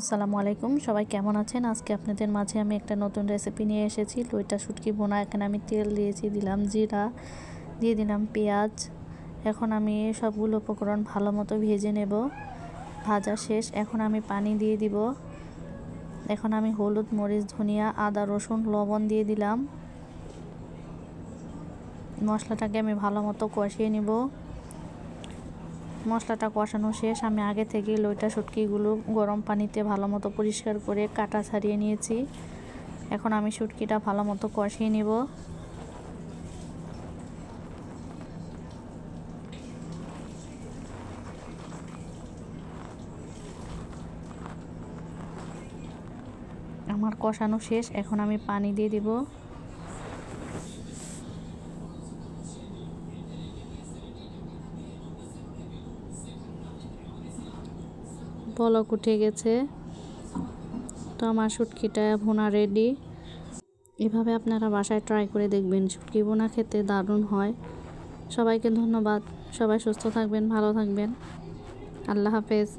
আসসালামু আলাইকুম। সবাই কেমন আছেন? আজকে আপনাদের মাঝে আমি একটা নতুন রেসিপি নিয়ে এসেছি। লইটা, শুটকি বোনা এখানে আমি তেল দিয়েছি, দিলাম জিরা, দিয়ে দিলাম পেঁয়াজ। এখন আমি সবগুলো উপকরণ ভালো মতো ভেজে নেব। ভাজা শেষ। এখন আমি পানি দিয়ে দিব। এখন আমি হলুদ, মরিচ, ধনিয়া, আদা, রসুন, লবণ দিয়ে দিলাম। মশলাটাকে আমি ভালো মতো কষিয়ে নিব। মশলাটা কষানো শেষ, আমি আগে থেকে লইটা শুটকিগুলো গরম পানিতে ভালো মতো পরিষ্কার করে কাটা ছাড়িয়ে নিয়েছি। এখন আমি শুটকিটা ভালো মতো কষিয়ে নিব। আমার কষানো শেষ, এখন আমি পানি দিয়ে দিব। পলক উঠে গেছে। তো আমার শুটকিটা ভোনা রেডি এভাবে আপনারা বাসায় ট্রাই করে দেখবেন শুটকি ভোনা খেতে দারুণ হয়। সবাইকে ধন্যবাদ। সবাই সুস্থ থাকবেন, ভালো থাকবেন। আল্লাহ হাফেজ।